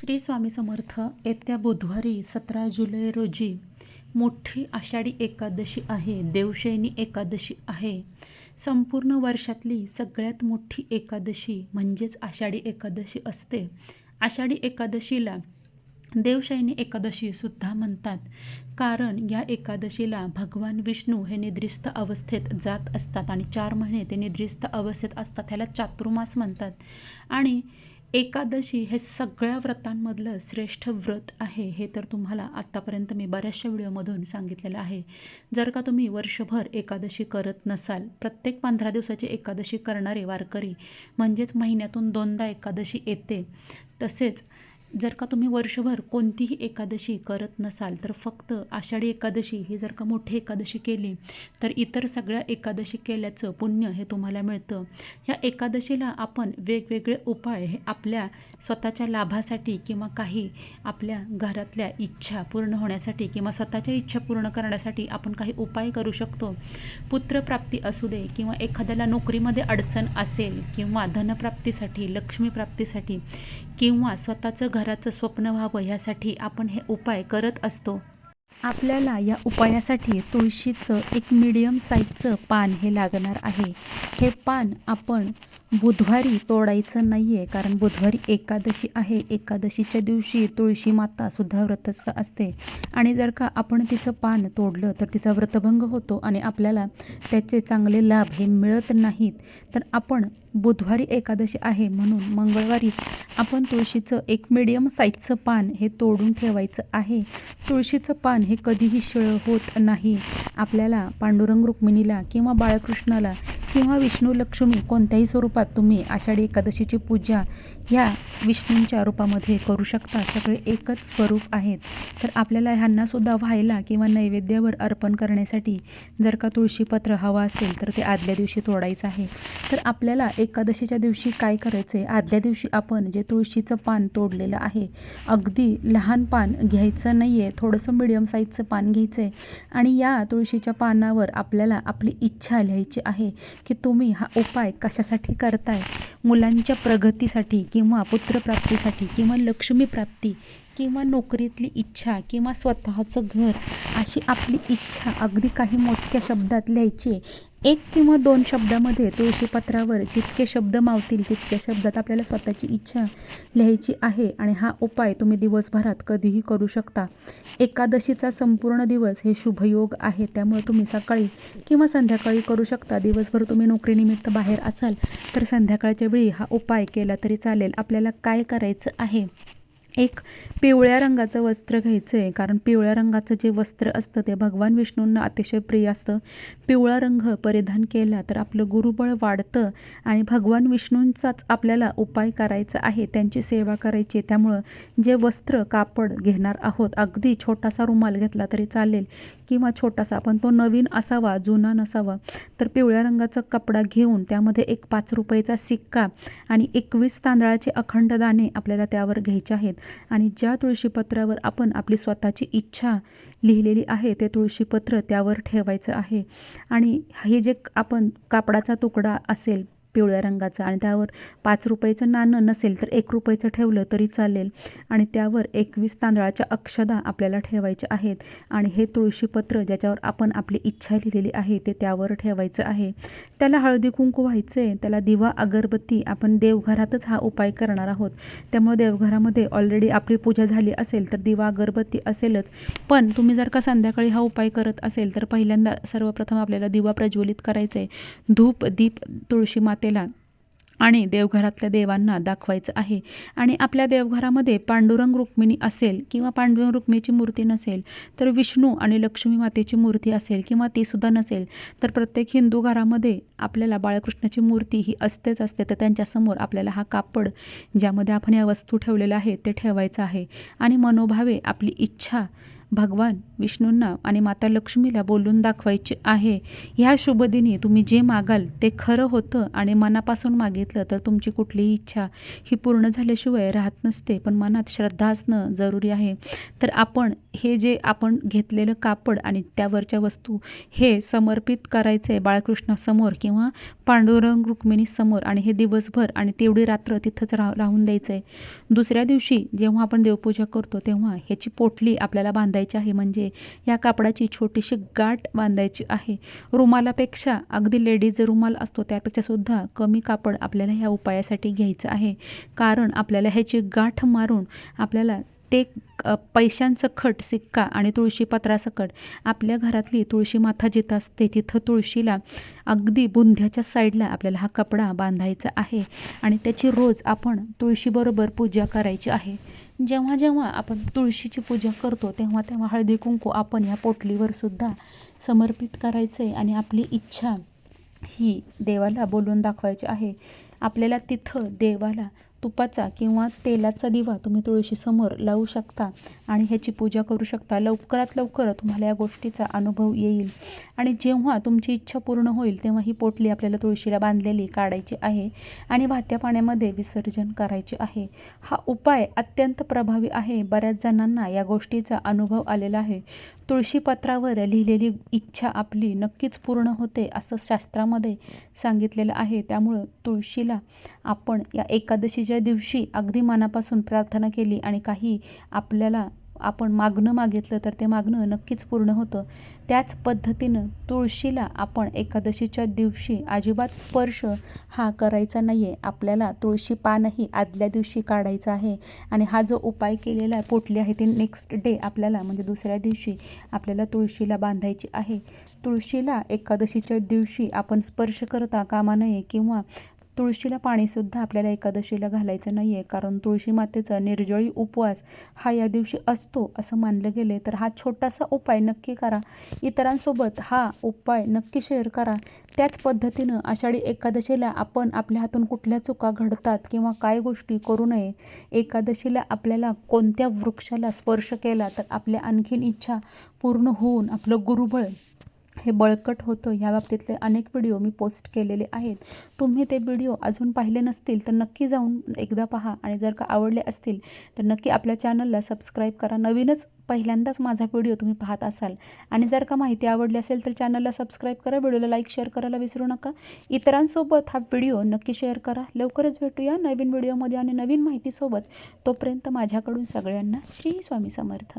श्री स्वामी समर्थ येत्या बुधवारी सतरा जुलै रोजी मोठी आषाढी एकादशी आहे देवशयनी एकादशी आहे. संपूर्ण वर्षातली सगळ्यात मोठी एकादशी म्हणजेच आषाढी एकादशी असते. आषाढी एकादशीला देवशयनी एकादशीसुद्धा म्हणतात. कारण या एकादशीला भगवान विष्णू हे निद्रिस्त अवस्थेत जात असतात आणि चार महिने ते निद्रिस्त अवस्थेत असतात ह्याला चातुर्मास म्हणतात. आणि एकादशी हे सगळ्या व्रतांमधलं श्रेष्ठ व्रत आहे हे तर तुम्हाला आत्तापर्यंत मी बऱ्याचशा व्हिडिओमधून सांगितलेलं आहे. जर का तुम्ही वर्षभर एकादशी करत नसाल प्रत्येक पंधरा दिवसाची एकादशी करणारे वारकरी म्हणजेच महिन्यातून दोनदा एकादशी येते तसेच जर का तुम्ही वर्षभर कोणतीही एकादशी करत नसाल तर फक्त आषाढी एकादशी ही जर का मोठी एकादशी केली तर इतर सगळ्या एकादशी केल्याचं पुण्य हे तुम्हाला मिळतं. ह्या एकादशीला आपण वेगवेगळे उपाय हे आपल्या स्वतःच्या लाभासाठी किंवा काही आपल्या घरातल्या इच्छा पूर्ण होण्यासाठी किंवा स्वतःच्या इच्छा पूर्ण करण्यासाठी आपण काही उपाय करू शकतो. पुत्रप्राप्ती असू दे किंवा एखाद्याला नोकरीमध्ये अडचण असेल किंवा धनप्राप्तीसाठी लक्ष्मीप्राप्तीसाठी किंवा स्वतःचं घर घराचं स्वप्न व्हावं यासाठी आपण हे उपाय करत असतो. आपल्याला या उपायासाठी तुळशीचं एक मीडियम साईजचं पान हे लागणार आहे. हे पान आपण बुधवारी तोडायचं नाही आहे कारण बुधवारी एकादशी आहे. एकादशीच्या दिवशी तुळशी माता सुद्धा व्रतस्थ असते. आणि जर का आपण तिचं पान तोडलं तर तिचा व्रतभंग होतो आणि आपल्याला त्याचे चांगले लाभ हे मिळत नाहीत. तर आपण बुधवारी एकादशी आहे म्हणून मंगळवारीच आपण तुळशीचं एक मिडियम साईजचं पान हे तोडून ठेवायचं आहे. तुळशीचं पान हे कधीही शिळ होत नाही. आपल्याला पांडुरंग रुक्मिणीला किंवा बाळकृष्णाला किंवा विष्णू लक्ष्मी कोणत्याही स्वरूपात तुम्ही आषाढी एकादशीची पूजा ह्या विष्णूंच्या रूपामध्ये करू शकता. सगळे एकच स्वरूप आहेत. तर आपल्याला ह्यांनासुद्धा व्हायला किंवा नैवेद्यावर अर्पण करण्यासाठी जर का तुळशीपत्र हवं असेल तर ते आदल्या दिवशी तोडायचं आहे. तर आपल्याला एकादशीच्या दिवशी काय करायचं आहे आदल्या दिवशी आपण जे तुळशीचं पान तोडलेलं आहे अगदी लहान पान घ्यायचं नाही आहे थोडंसं मिडियम साईजचं पान घ्यायचं आहे आणि या तुळशीच्या पानावर आपल्याला आपली इच्छा लिहायची आहे की तुम्ही हा उपाय कशासाठी करताय? मुलांच्या प्रगतीसाठी किंवा पुत्रप्राप्तीसाठी किंवा लक्ष्मीप्राप्ती किंवा नोकरीतली इच्छा किंवा स्वतःचं घर अशी आपली इच्छा अगदी काही मोजक्या शब्दात लिहायची एक किंवा दोन शब्दामध्ये तुळशीपत्रावर जितके शब्द मावतील तितक्या शब्दात आपल्याला स्वतःची इच्छा लिहायची आहे आणि हा उपाय तुम्ही दिवसभरात कधीही करू शकता. एकादशीचा संपूर्ण दिवस हे शुभयोग आहे त्यामुळे तुम्ही सकाळी किंवा संध्याकाळी करू शकता. दिवसभर तुम्ही नोकरीनिमित्त बाहेर असाल तर संध्याकाळच्या वेळी हा उपाय केला तरी चालेल. आपल्याला काय करायचं आहे? एक पिवळ्या रंगाचं वस्त्र घ्यायचं आहे कारण पिवळ्या रंगाचं जे वस्त्र असतं ते भगवान विष्णूंना अतिशय प्रिय असतं. पिवळा रंग परिधान केला तर आपलं गुरुबळ वाढतं आणि भगवान विष्णूंचाच आपल्याला उपाय करायचा आहे त्यांची सेवा करायची त्यामुळं जे वस्त्र कापड घेणार आहोत अगदी छोटासा रुमाल घेतला तरी चालेल किंवा छोटासा पण तो नवीन असावा जुना नसावा तर पिवळ्या रंगाचा कपडा घेऊन त्यामध्ये एक पाच रुपयाचा सिक्का आणि एकवीस तांदळाचे अखंड दाणे आपल्याला त्यावर घ्यायचे आहेत. आणि ज्या तुळशीपत्रावर आपण आपली स्वतःची इच्छा लिहिलेली आहे ते तुळशीपत्र त्यावर ठेवायचं आहे. आणि हे जे आपण कापडाचा तुकडा असेल पिवळ्या रंगाचं आणि त्यावर पाच रुपयाचं नाणं नसेल तर एक रुपयाचं ठेवलं तरी चालेल. आणि त्यावर एकवीस तांदळाच्या अक्षदा आपल्याला ठेवायच्या आहेत. आणि हे तुळशीपत्र ज्याच्यावर आपण आपली इच्छा लिहिलेली आहे ते त्यावर ठेवायचं आहे. त्याला हळदी कुंकू व्हायचं आहे त्याला दिवा अगरबत्ती आपण देवघरातच हा उपाय करणार आहोत. त्यामुळे देवघरामध्ये ऑलरेडी आपली पूजा झाली असेल तर दिवा अगरबत्ती असेलच. पण तुम्ही जर का संध्याकाळी हा उपाय करत असेल तर पहिल्यांदा सर्वप्रथम आपल्याला दिवा प्रज्वलित करायचा आहे धूप दीप तुळशी मातेला आणि देवघरातल्या देवांना दाखवायचं आहे. आणि आपल्या देवघरामध्ये पांडुरंग रुक्मिणी असेल किंवा पांडुरंग रुक्मिणीची मूर्ती नसेल तर विष्णू आणि लक्ष्मी मातेची मूर्ती असेल किंवा तीसुद्धा नसेल तर प्रत्येक हिंदू घरामध्ये आपल्याला बाळकृष्णाची मूर्ती ही असतेच असते. तर त्यांच्यासमोर आपल्याला हा कापड ज्यामध्ये आपण या वस्तू ठेवलेल्या आहेत ते ठेवायचं आहे. आणि मनोभावे आपली इच्छा भगवान विष्णूंना आणि माता लक्ष्मीला बोलून दाखवायचे आहे. ह्या शुभदिनी तुम्ही जे मागाल ते खरं होतं आणि मनापासून मागितलं तर तुमची कुठलीही इच्छा ही पूर्ण झाल्याशिवाय राहत नसते. पण मनात श्रद्धा असणं जरुरी आहे. तर आपण हे जे आपण घेतलेलं कापड आणि त्यावरच्या वस्तू हे समर्पित करायचं आहे बाळकृष्णासमोर किंवा पांडुरंग रुक्मिणीसमोर आणि हे दिवसभर आणि तेवढी रात्र तिथंच राह राहून द्यायचं आहे दुसऱ्या दिवशी जेव्हा आपण देवपूजा करतो तेव्हा ह्याची पोटली आपल्याला बांधायची आहे. म्हणजे या कापडाची छोटीशी गाठ बांधायची आहे. रुमालापेक्षा अगदी लेडीज रुमाल असतो त्यापेक्षा सुद्धा कमी कापड आपल्याला ह्या उपायासाठी घ्यायचं आहे. कारण आपल्याला ह्याची गाठ मारून आपल्याला ते पैशांचं खट सिक्का आणि तुळशीपत्रासकट आपल्या घरातली तुळशी माथा जिथं असते तिथं तुळशीला अगदी बुंध्याच्या साईडला आपल्याला हा कपडा बांधायचा आहे आणि त्याची रोज आपण तुळशीबरोबर पूजा करायची आहे. जेव्हा जेव्हा आपण तुळशीची पूजा करतो तेव्हा तेव्हा हळदी कुंकू आपण या पोटलीवर सुद्धा समर्पित करायचं आहे आणि आपली इच्छा ही देवाला बोलून दाखवायची आहे. आपल्याला तिथं देवाला तुपाचा किंवा तेलाचा दिवा तुम्ही तुळशीसमोर लावू शकता आणि ह्याची पूजा करू शकता. लवकरात लवकर तुम्हाला या गोष्टीचा अनुभव येईल. आणि जेव्हा तुमची इच्छा पूर्ण होईल तेव्हा ही पोटली आपल्याला तुळशीला बांधलेली काढायची आहे आणि वाहत्या पाण्यामध्ये विसर्जन करायचे आहे. हा उपाय अत्यंत प्रभावी आहे. बऱ्याच जणांना या गोष्टीचा अनुभव आलेला आहे. तुळशीपत्रावर लिहिलेली इच्छा आपली नक्कीच पूर्ण होते असं शास्त्रामध्ये सांगितलेलं आहे. त्यामुळं तुळशीला आपण या एकादशीच्या दिवशी अगदी मनापासून प्रार्थना केली आणि काही आपल्याला आपण मागणं मागितलं तर ते मागणं नक्कीच पूर्ण होतं. त्याच पद्धतीनं तुळशीला आपण एकादशीच्या दिवशी अजिबात स्पर्श हा करायचा नाही आहे आपल्याला तुळशी पानही आदल्या दिवशी काढायचं आहे आणि हा जो उपाय केलेला आहे पोटली आहे ती नेक्स्ट डे आपल्याला म्हणजे दुसऱ्या दिवशी आपल्याला तुळशीला बांधायची आहे. तुळशीला एकादशीच्या दिवशी आपण स्पर्श करता कामा नये किंवा तुळशीला पाणीसुद्धा आपल्याला एकादशीला घालायचं नाही आहे कारण तुळशी मातेचा निर्जळी उपवास हा या दिवशी असतो असं मानलं गेले तर हा छोटासा उपाय नक्की करा. इतरांसोबत हा उपाय नक्की शेअर करा. त्याच पद्धतीनं आषाढी एकादशीला आपण आपल्या हातून कुठल्या चुका घडतात किंवा काय गोष्टी करू नये एकादशीला आपल्याला कोणत्या वृक्षाला स्पर्श केला तर आपल्या आणखीन इच्छा पूर्ण होऊन आपलं गुरुबळ हे बळकट होतं. ह्या बाबतीतले अनेक व्हिडिओ मी पोस्ट केलेले आहेत. तुम्ही ते व्हिडिओ अजून पाहिले नसतील तर नक्की जाऊन एकदा पहा आणि जर का आवडले असतील तर नक्की आपल्या चॅनलला सबस्क्राईब करा. नवीनच पहिल्यांदाच माझा व्हिडिओ तुम्ही पाहत असाल आणि जर का माहिती आवडली असेल तर चॅनलला सबस्क्राईब करा व्हिडिओला लाईक शेअर करायला विसरू नका. इतरांसोबत हा व्हिडिओ नक्की शेअर करा. लवकरच भेटूया नवीन व्हिडिओमध्ये आणि नवीन माहितीसोबत. तोपर्यंत माझ्याकडून सगळ्यांना श्री स्वामी समर्थ.